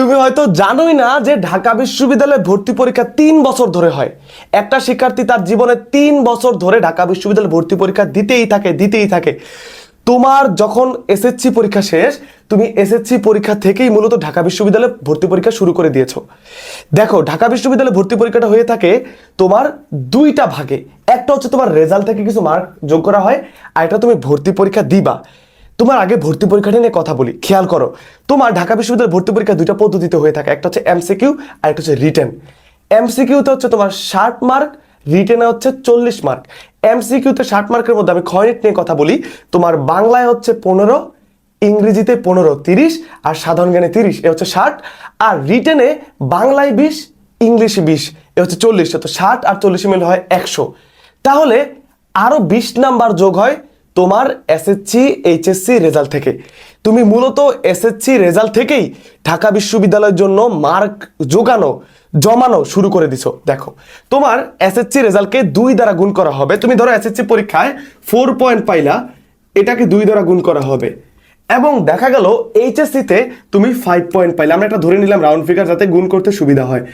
তুমি হয়তো জানোই না যে ঢাকা বিশ্ববিদ্যালয়ে ভর্তি পরীক্ষা তিন বছর ধরে হয়। একটা শিক্ষার্থী তার জীবনে তিন বছর ধরে ঢাকা বিশ্ববিদ্যালয়ে ভর্তি পরীক্ষা দিতেই থাকে দিতেই থাকে। তোমার যখন এসএসসি পরীক্ষা শেষ, তুমি এসএসসি পরীক্ষা থেকেই মূলত ঢাকা বিশ্ববিদ্যালয়ে ভর্তি পরীক্ষা শুরু করে দিয়েছ। দেখো, ঢাকা বিশ্ববিদ্যালয়ে ভর্তি পরীক্ষাটা হয়ে থাকে তোমার দুইটা ভাগে। একটা হচ্ছে তোমার রেজাল্ট থেকে কিছু মার্ক যোগ করা হয়, আর এটা তুমি ভর্তি পরীক্ষা দিবা। তোমার আগে ভর্তি পরীক্ষাটা নিয়ে কথা বলি, খেয়াল করো। তোমার ঢাকা বিশ্ববিদ্যালয়ের ভর্তি পরীক্ষা দুইটা পদ্ধতিতে হয়ে থাকে, একটা হচ্ছে এমসিকিউ আর একটা হচ্ছে রিটেন এমসিকিউতে হচ্ছে তোমার ষাট মার্ক রিটেনে হচ্ছে চল্লিশ মার্ক এমসিকিউতে ষাট মার্কের মধ্যে আমি খয়নিট নিয়ে কথা বলি, তোমার বাংলায় হচ্ছে পনেরো, ইংরেজিতে পনেরো তিরিশ, আর সাধারণ জ্ঞানে তিরিশ, এ হচ্ছে ষাট। আর রিটেনে বাংলায় বিশ, ইংলিশে বিশ, এ হচ্ছে চল্লিশ, তো ষাট আর চল্লিশে মিল হয় একশো। তাহলে আরও বিশ নাম্বার যোগ হয় তোমার এসএসসি এইচএসসি রেজাল্ট থেকে। তুমি মূলত এসএসসি রেজাল্ট থেকেই ঢাকা বিশ্ববিদ্যালয়ের জন্য মার্ক জোগানো, জমানো শুরু করে দিছো। দেখো, তোমার এসএসসি রেজাল্টকে দুই দ্বারা গুণ করা হবে। তুমি ধরো এসএসসি পরীক্ষায় ফোর পয়েন্ট পাইলা, এটাকে দুই দ্বারা গুণ করা হবে। এবং দেখা গেল এইচএসসিতে তুমি ফাইভ পয়েন্ট পাইলে। আমরা একটা ধরে নিলাম রাউন্ড ফিগার যাতে গুণ করতে সুবিধা হয়।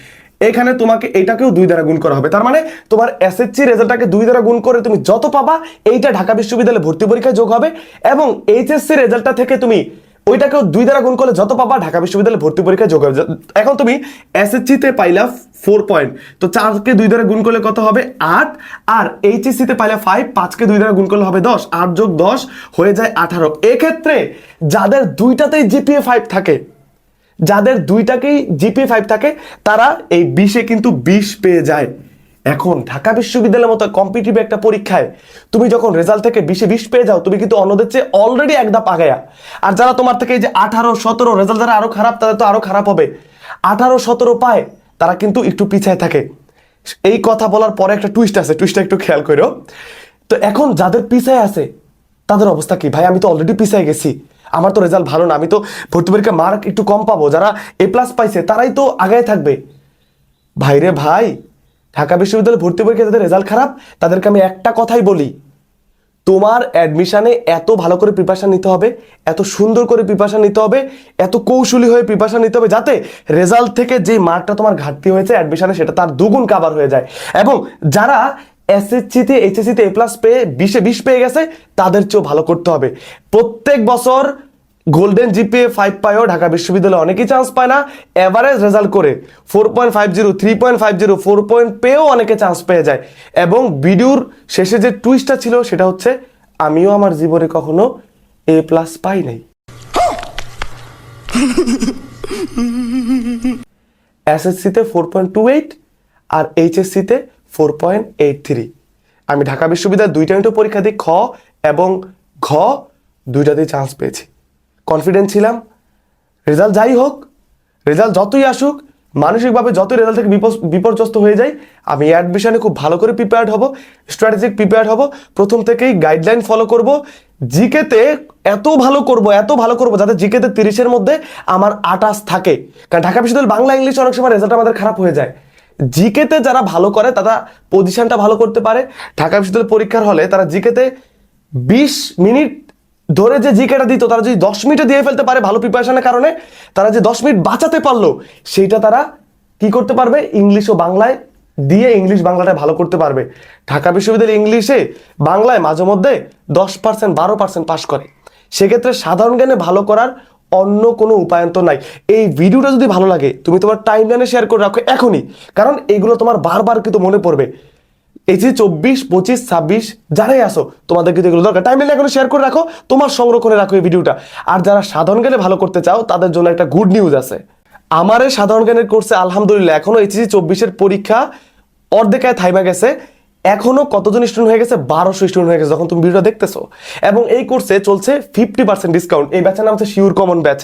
এখানে তোমাকে এটাকেও দুই দ্বারা গুণ করা হবে। তার মানে তোমার এসএসসি রেজাল্টটাকে দুই দ্বারা গুণ করে তুমি যত পাবা, এইটা ঢাকা বিশ্ববিদ্যালয়ে ভর্তি পরীক্ষায় যোগ হবে এবং এইচএসসি রেজাল্টটা থেকে তুমি ওইটাকেও দুই দ্বারা গুণ করলে যত পাবা, ঢাকা বিশ্ববিদ্যালয়ে ভর্তি পরীক্ষায় যোগ হবে। এখন তুমি এসএসসিতে পাইলা ফোর পয়েন্ট তো চারকে দুই দ্বারা গুণ করলে কত হবে? আট। আর এইচএসসিতে পাইলে ফাইভ পাঁচকে দুই দ্বারা গুণ করলে হবে দশ। আট যোগ দশ হয়ে যায় আঠারো। এক্ষেত্রে যাদের দুইটাতেই জিপিএ ফাইভ থাকে যাদের দুইটাকেই জিপি ফাইভ থাকে, তারা এই বিশে কিন্তু বিশ পেয়ে যায়। এখন ঢাকা বিশ্ববিদ্যালয়ের মতো কম্পিটিটিভ একটা পরীক্ষায় তুমি যখন রেজাল্ট থেকে বিশে বিশ পেয়ে যাও, তুমি কিন্তু অন্যদের চেয়ে অলরেডি এক ধাপ আগায়া। আর যারা তোমার থেকে এই যে আঠারো, সতেরো রেজাল্ট যারা আরও খারাপ, তাদের তো আরও খারাপ হবে। আঠারো, সতেরো পায়, তারা কিন্তু একটু পিছায় থাকে। এই কথা বলার পরে একটা টুইস্ট আছে টুইস্টটা একটু খেয়াল করো তো এখন যাদের পিছায় আছে, তাদের অবস্থা কি? ভাই, আমি তো অলরেডি পিছায় গেছি। আমার তো রেজাল্ট ভালো না, আমি তো ভর্তি পরীক্ষা মার্ক একটু কম পাবো। যারা এ প্লাস পাইছে, তারাই তো আগায় থাকবে। ভাইরে ভাই, ঢাকা বিশ্ববিদ্যালয়ে ভর্তি পরীক্ষা যাদের রেজাল্ট খারাপ, তাদেরকে আমি একটা কথাই বলি। তোমার অ্যাডমিশানে এত ভালো করে প্রিপারেশান নিতে হবে, এত সুন্দর করে প্রিপারেশান নিতে হবে, এত কৌশলী হয়ে প্রিপারেশান নিতে হবে, যাতে রেজাল্ট থেকে যে মার্কটা তোমার ঘাটতি হয়েছে অ্যাডমিশানে সেটা তার দুগুণ কাবার হয়ে যায়। এবং যারা এসএসসিতে এইচএসসিতে এ প্লাস পেয়ে বিশে বিশ পেয়ে গেছে, তাদের চেয়েও ভালো করতে হবে। প্রত্যেক বছর গোল্ডেন জিপিএ ফাইভ পায়ও ঢাকা বিশ্ববিদ্যালয়ে অনেকেই চান্স পায় না এভারেজ রেজাল্ট করে four point five zero three point five zero four point পেয়েও অনেকে চান্স পেয়ে যায়। এবং ভিডিওর শেষে যে টুইস্টটা ছিল, সেটা হচ্ছে আমিও আমার জীবনে কখনো এ প্লাস পাই নাই। এসএসসিতে ফোর পয়েন্ট টু এইট আর এইচএসসিতে ফোর পয়েন্ট এইট থ্রি। আমি ঢাকা বিশ্ববিদ্যালয় দুইটা পরীক্ষা দিই খ এবং ঘ দুইটাতেই চান্স পেয়েছি। কনফিডেন্ট ছিলাম। রেজাল্ট যাই হোক রেজাল্ট যতই আসুক, মানসিকভাবে যতই রেজাল্ট থেকে বিপর্যস্ত হয়ে যায় আমি অ্যাডমিশনে খুব ভালো করে প্রিপেয়ার্ড হব স্ট্র্যাটেজিক প্রিপেয়ার্ড হব। প্রথম থেকেই গাইডলাইন ফলো করব। জিকেতে এত ভালো করব, এত ভালো করব যাতে জিকেতে তিরিশের মধ্যে আমার আটাশ থাকে। কারণ ঢাকা বিশ্ববিদ্যালয় বাংলা, ইংলিশ অনেক সময় রেজাল্ট আমাদের খারাপ হয়ে যায়। জিকেতে যারা ভালো করে, তারা পজিশনটা ভালো করতে পারে। ঢাকা বিশ্ববিদ্যালয় পরীক্ষার হলে তারা জিকেতে বিশ মিনিট ধরে যে জিকেটা দিত, তারা যদি দশ মিনিটে দিয়ে ফেলতে পারে ভালো প্রিপারেশনের কারণে, তারা যে দশ মিনিট বাঁচাতে পারল, সেইটা তারা কি করতে পারবে? ইংলিশ ও বাংলায় দিয়ে ইংলিশ বাংলাটা ভালো করতে পারবে। ঢাকা বিশ্ববিদ্যালয় ইংলিশে বাংলায় মাঝে মধ্যে দশ পার্সেন্ট বারো পার্সেন্ট পাস করে। সেক্ষেত্রে সাধারণ জ্ঞানে ভালো করার অন্য কোনো উপায়ন্ত নাই। এই ভিডিওটা যদি ভালো লাগে, তুমি তোমার টাইম লাইনে শেয়ার করে রাখো এখনই। কারণ এগুলো তোমার বারবার কিন্তু মনে পড়বে। এই যে চব্বিশ, পঁচিশ, ছাব্বিশ, যারাই আসো, তোমাদের কিন্তু এগুলো দরকার। টাইম এখনও শেয়ার করে রাখো, তোমার সংরক্ষণে রাখো এই ভিডিওটা। আর যারা সাধারণ জ্ঞানে ভালো করতে চাও, তাদের জন্য একটা গুড নিউজ আছে। আমার সাধারণ জ্ঞানের কোর্সে আলহামদুলিল্লাহ, এখনও এইচএসি চব্বিশের পরীক্ষা অর্ধেকায় থাইমা গেছে। এখনও কতজন স্টুডেন্ট হয়ে গেছে? বারোশো স্টুডেন্ট হয়ে গেছে যখন তুমি ভিডিওটা দেখতেছো। এবং এই কোর্সে চলছে ফিফটি পার্সেন্ট ডিসকাউন্ট এই ব্যাচের নাম হচ্ছে শিওর কমন ব্যাচ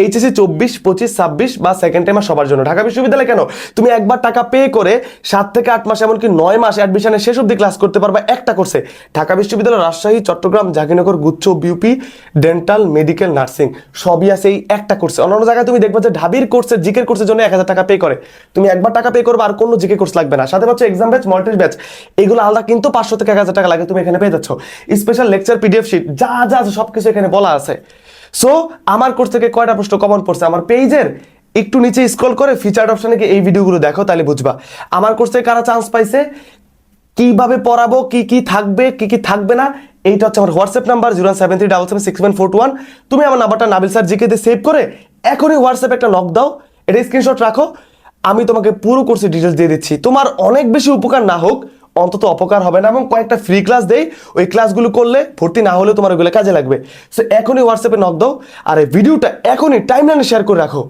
এইচএসি চব্বিশ, পঁচিশ, ছাব্বিশ বা সেকেন্ড টাইমার সবার জন্য। ঢাকা বিশ্ববিদ্যালয় কেন? তুমি একবার টাকা পে করে সাত থেকে আট মাস এমনকি নয় মাস অ্যাডমিশনের শেষ অব্দি ক্লাস করতে পারবা একটা কোর্সে ঢাকা বিশ্ববিদ্যালয়, রাজশাহী, চট্টগ্রাম জাহাঙ্গীরনগর গুচ্ছ বিউপি ডেন্টাল মেডিকেল নার্সিং সবই আছে এই একটা কোর্সে অন্যান্য জায়গায় তুমি দেখবে যে ঢাবির কোর্সের জিকের কোর্সের জন্য এক হাজার টাকা পে করে। তুমি একবার টাকা পে করবে আর কোনো জিকে কোর্স লাগবে না। সাথে পাচ্ছ এক্সাম ব্যাচ মল্টিস ব্যাচ এগুলো আলাদা, কিন্তু পাঁচশো থেকে এক হাজার টাকা লাগে তুমি এখানে পেয়ে যাচ্ছ। স্পেশাল লেকচার পিডিএফ শিট যা যা আছে সবকিছু এখানে বলা আছে। সো আমার কোর্স থেকে কয়টা প্রশ্ন কমন পড়ছে? আমার পেজের একটু নিচে স্ক্রল করে ফিচার অপশানে গিয়ে এই ভিডিওগুলো দেখো, তাহলে বুঝবা। আমার কোর্সে কারা চান্স পাইছে? কীভাবে পড়াবো? কি কি থাকবে? কি কি থাকবে না? এইটা হচ্ছে আমার WhatsApp number zero seven three double seven six one four two one তুমি আমার নাম্বারটা নাবিল স্যার জিকে দিয়ে সেভ করে এখনই হোয়াটসঅ্যাপে একটা নক দাও, এটা স্ক্রিনশট রাখো। আমি তোমাকে পুরো কোর্সের ডিটেলস দিয়ে দিচ্ছি। তোমার অনেক বেশি উপকার না হোক অন্তত অপকার হবে না, এবং কয়েকটা ফ্রি ক্লাস দেই। ওই ক্লাসগুলো করলে ভর্তি না হলেও তোমার ওইগুলো কাজে লাগবে। সো এখনই হোয়াটসঅ্যাপে নক দাও, আর এই ভিডিওটা এখনই টাইমলাইনে শেয়ার করে রাখো।